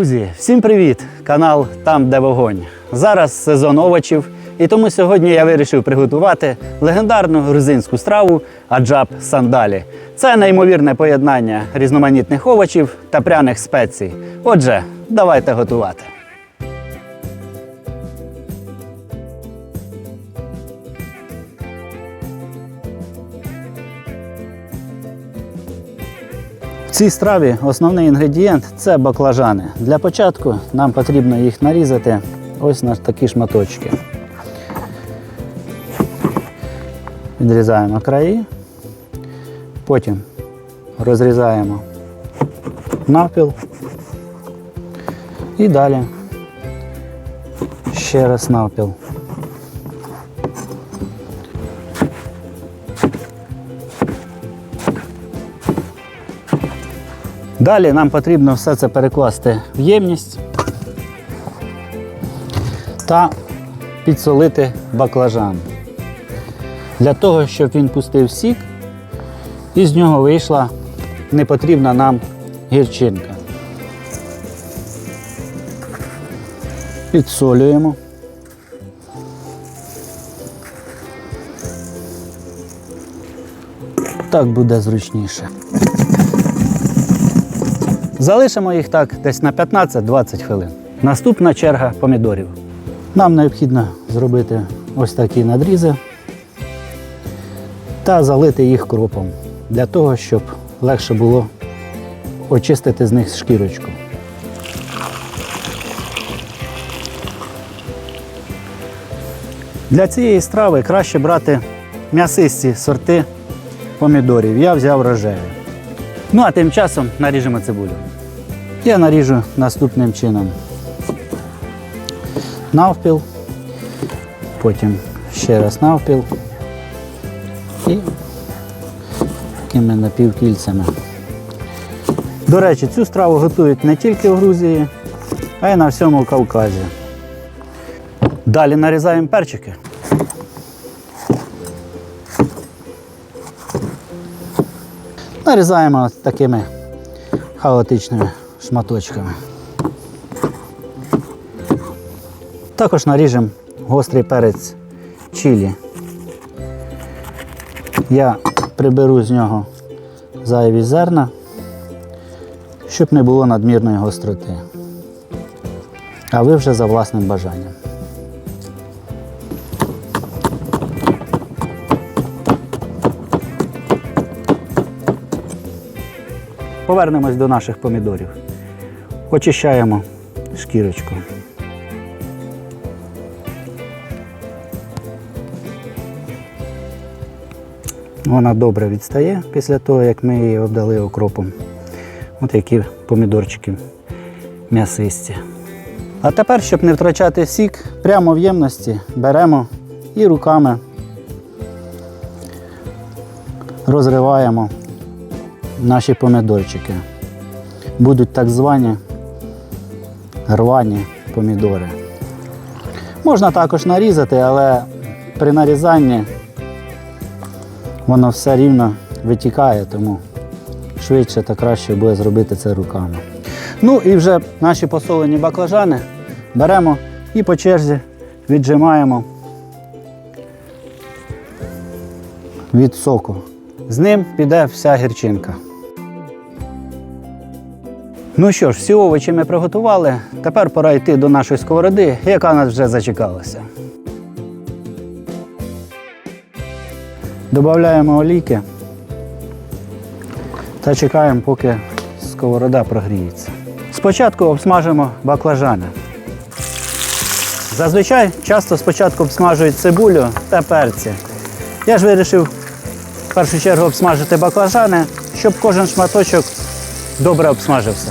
Друзі, всім привіт! Канал Там, де вогонь. Зараз сезон овочів, і тому сьогодні я вирішив приготувати легендарну грузинську страву аджаб сандалі. Це неймовірне поєднання різноманітних овочів та пряних спецій. Отже, давайте готувати. В цій страві основний інгредієнт це баклажани. Для початку нам потрібно їх нарізати ось на такі шматочки. Відрізаємо краї, потім розрізаємо навпіл і далі ще раз навпіл. Далі нам потрібно все це перекласти в ємність та підсолити баклажан. Для того, щоб він пустив сік, і з нього вийшла непотрібна нам гірчинка. Підсолюємо. Так буде зручніше. Залишимо їх так десь на 15-20 хвилин. Наступна черга помідорів. Нам необхідно зробити ось такі надрізи та залити їх кропом для того, щоб легше було очистити з них шкірочку. Для цієї страви краще брати м'ясисті сорти помідорів. Я взяв рожеві. Ну а тим часом наріжемо цибулю. Я наріжу наступним чином. Навпіл, потім ще раз навпіл і такими напівкільцями. До речі, цю страву готують не тільки в Грузії, а й на всьому Кавказі. Далі нарізаємо перчики. Нарізаємо такими хаотичними шматочками. Також наріжемо гострий перець чилі. Я приберу з нього зайві зерна, щоб не було надмірної гостроти. А ви вже за власним бажанням. Повернемось до наших помідорів. Очищаємо шкірочку. Вона добре відстає після того, як ми її обдали окропом. От які помідорчики м'ясисті. А тепер, щоб не втрачати сік, прямо в ємності беремо і руками розриваємо наші помідорчики. Будуть так звані рвані помідори. Можна також нарізати, але при нарізанні воно все рівно витікає, тому швидше та краще буде зробити це руками. Ну і вже наші посолені баклажани беремо і по черзі віджимаємо від соку. З ним піде вся гірчинка. Ну що ж, всі овочі ми приготували. Тепер пора йти до нашої сковороди, яка нас вже зачекалася. Додаємо олійки та чекаємо, поки сковорода прогріється. Спочатку обсмажимо баклажани. Зазвичай часто спочатку обсмажують цибулю та перці. Я ж вирішив в першу чергу обсмажити баклажани, щоб кожен шматочок добре обсмажився.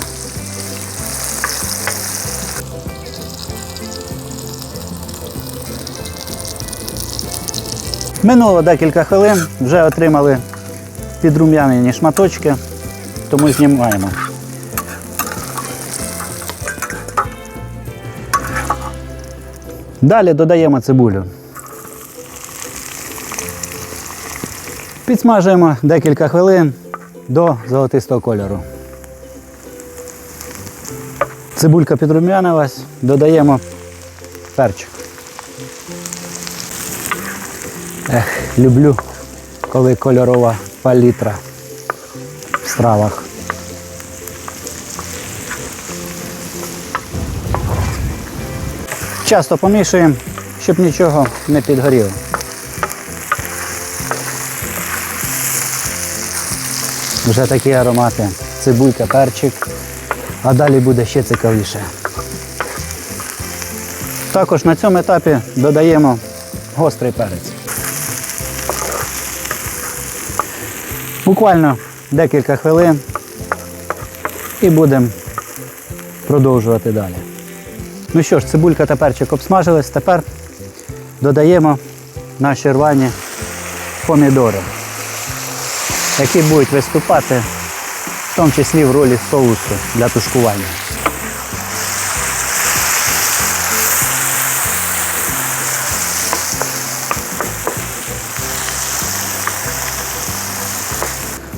Минуло декілька хвилин, вже отримали підрум'янені шматочки, тому знімаємо. Далі додаємо цибулю. Підсмажуємо декілька хвилин до золотистого кольору. Цибулька підрум'янилась, додаємо перчик. Ех, люблю, коли кольорова палітра в стравах. Часто помішуємо, щоб нічого не підгоріло. Вже такі аромати. Цибулька, перчик, а далі буде ще цікавіше. Також на цьому етапі додаємо гострий перець. Буквально декілька хвилин і будемо продовжувати далі. Ну що ж, цибулька та перчик обсмажились, тепер додаємо наші рвані помідори, які будуть виступати тому числі в ролі соусу для тушкування.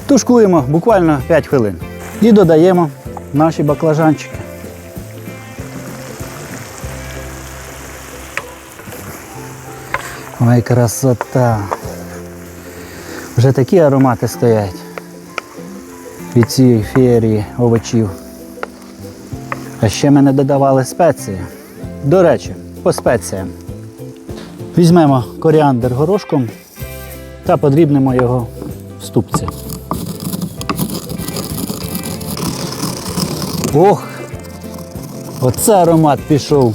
Тушкуємо буквально 5 хвилин. І додаємо наші баклажанчики. Ой, красота. Вже такі аромати стоять від цієї феєрії овочів. А ще ми не додавали спеції. До речі, по спеціям. Візьмемо коріандр горошком та подрібнемо його в ступці. Ох! Оце аромат пішов.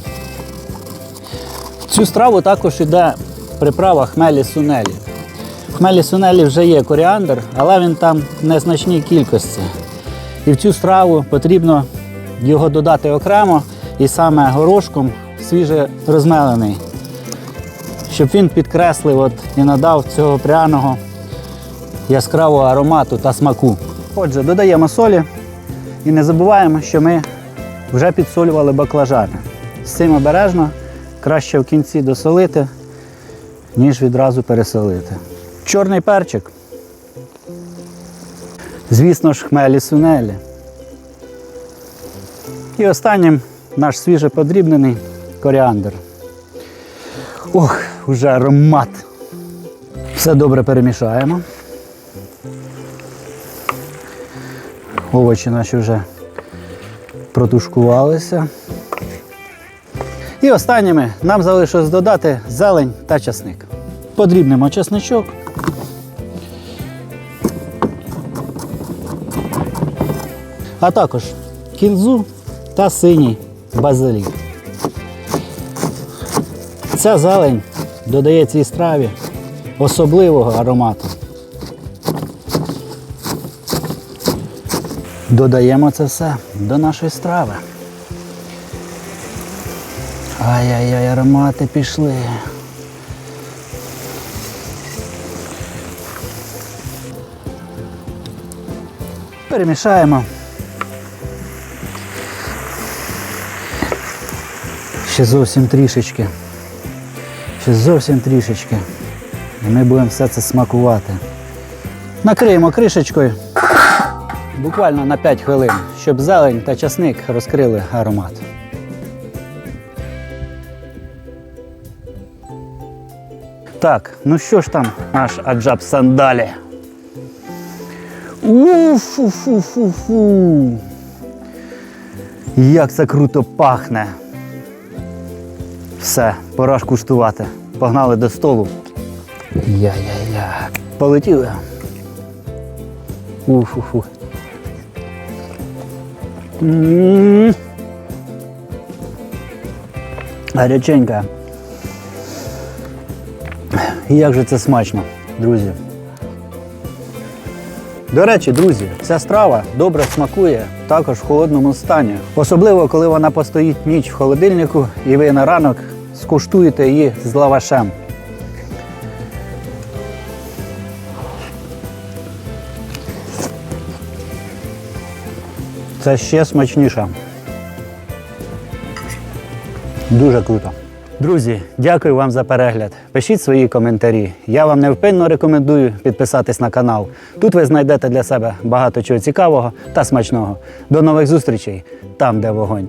В цю страву також йде приправа хмелі сунелі. Хмелі сунелі вже є коріандр, але він там в незначній кількості. І в цю страву потрібно його додати окремо і саме горошком свіже розмелений, щоб він підкреслив от і надав цього пряного яскравого аромату та смаку. Отже, додаємо солі і не забуваємо, що ми вже підсолювали баклажани. З цим обережно краще в кінці досолити, ніж відразу пересолити. Чорний перчик. Звісно ж, хмелі сунелі. І останнім наш свіже подрібнений коріандр. Ох, уже аромат. Все добре перемішаємо. Овочі наші вже протушкувалися. І останніми нам залишилось додати зелень та часник. Подрібнемо часничок. А також кінзу та синій базилік. Ця зелень додає цій страві особливого аромату. Додаємо це все до нашої страви. Ай-яй-яй, аромати пішли. Перемішаємо. Ще зовсім трішечки. Ще зовсім трішечки. І ми будемо все це смакувати. Накриємо кришечкою буквально на 5 хвилин, щоб зелень та часник розкрили аромат. Так, ну що ж там наш аджаб сандалі? Уфу-фу-фу-фу. Як це круто пахне. Все, пора ж куштувати. Погнали до столу. Я-я-я. Полетіли. Уфу-фу. Гаряченька. Як же це смачно, друзі. До речі, друзі, ця страва добре смакує також в холодному стані. Особливо, коли вона постоїть ніч в холодильнику і ви на ранок скуштуєте її з лавашем. Це ще смачніше. Дуже круто. Друзі, дякую вам за перегляд. Пишіть свої коментарі. Я вам невпинно рекомендую підписатись на канал. Тут ви знайдете для себе багато чого цікавого та смачного. До нових зустрічей там, де вогонь.